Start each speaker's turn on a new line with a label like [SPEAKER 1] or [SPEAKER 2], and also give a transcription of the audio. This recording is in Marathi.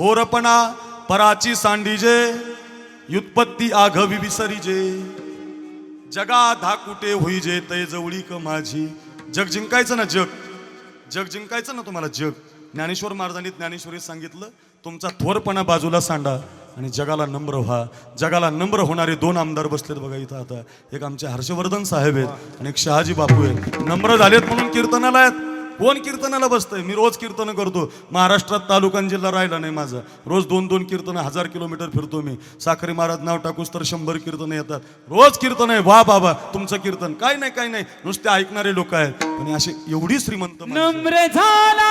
[SPEAKER 1] थोरपणा पराची सांडीजे युत्पत्ती आघवी विसरीजे जगा धाकुटे होईजे तय जवळी क माझी. जग जिंकायचं ना जग? जग जिंकायचं ना तुम्हाला जग? ज्ञानेश्वर महाराजांनी ज्ञानेश्वरी सांगितलं तुमचा थोरपणा बाजूला सांडा आणि जगाला नम्र व्हा. जगाला नम्र होणारे दोन आमदार बसलेत बघा इथं आता. एक आमचे हर्षवर्धन साहेब आहेत आणि एक शहाजी बापू आहेत. नम्र झालेत म्हणून कीर्तनाला आहेत. कोण कीर्तनाला बसतंय. मी रोज कीर्तन करतो. महाराष्ट्रात तालुका जिल्हा राहिला नाही माझा. रोज दोन दोन कीर्तन हजार किलोमीटर फिरतो मी. साखरे महाराज नाव टाकूस तर शंभर कीर्तन येतात. रोज कीर्तन आहे. वा बाबा तुमचं कीर्तन. काय नाही काय नाही. नुसते ऐकणारे लोक आहेत. पण अशी एवढी श्रीमंत
[SPEAKER 2] नम्र झाला